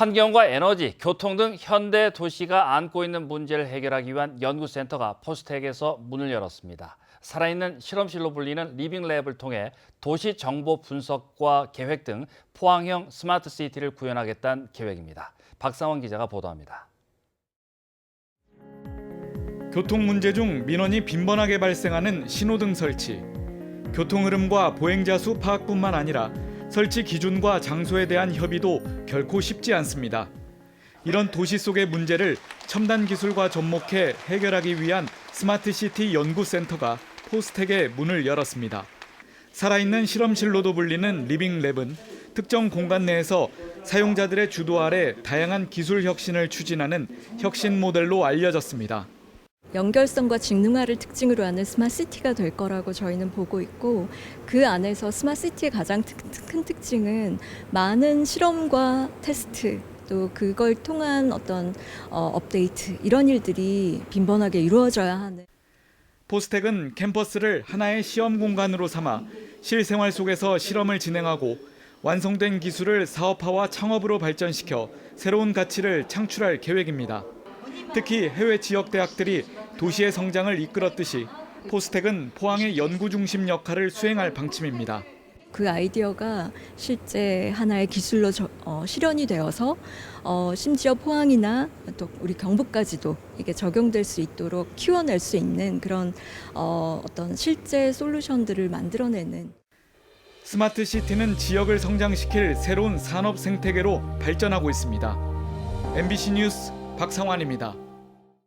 환경과 에너지, 교통 등 현대 도시가 안고 있는 문제를 해결하기 위한 연구센터가 포스텍에서 문을 열었습니다. 살아있는 실험실로 불리는 리빙랩을 통해 도시 정보 분석과 계획 등 포항형 스마트 시티를 구현하겠다는 계획입니다. 박상원 기자가 보도합니다. 교통 문제 중 민원이 빈번하게 발생하는 신호등 설치. 교통 흐름과 보행자 수 파악뿐만 아니라 설치 기준과 장소에 대한 협의도 결코 쉽지 않습니다. 이런 도시 속의 문제를 첨단 기술과 접목해 해결하기 위한 스마트 시티 연구센터가 포스텍에 문을 열었습니다. 살아있는 실험실로도 불리는 리빙랩은 특정 공간 내에서 사용자들의 주도 아래 다양한 기술 혁신을 추진하는 혁신 모델로 알려졌습니다. 연결성과 직능화를 특징으로 하는 스마트시티가 될 거라고 저희는 보고 있고 그 안에서 스마트시티의 가장 특, 큰 특징은 많은 실험과 테스트 또 그걸 통한 어떤 어, 업데이트 이런 일들이 빈번하게 이루어져야 하는 포스텍은 캠퍼스를 하나의 시험 공간으로 삼아 실생활 속에서 실험을 진행하고 완성된 기술을 사업화와 창업으로 발전시켜 새로운 가치를 창출할 계획입니다. 특히 해외 지역 대학들이 도시의 성장을 이끌었듯이 포스텍은 포항의 연구 중심 역할을 수행할 방침입니다. 그 아이디어가 실제 하나의 기술로 저- 어, 실현이 되어서 어, 심지어 포항이나 또 우리 경북까지도 이게 적용될 수 있도록 키워낼 수 있는 그런 어, 어떤 실제 솔루션들을 만들어내는 스마트 시티는 지역을 성장시킬 새로운 산업 생태계로 발전하고 있습니다. MBC 뉴스 박상환입니다.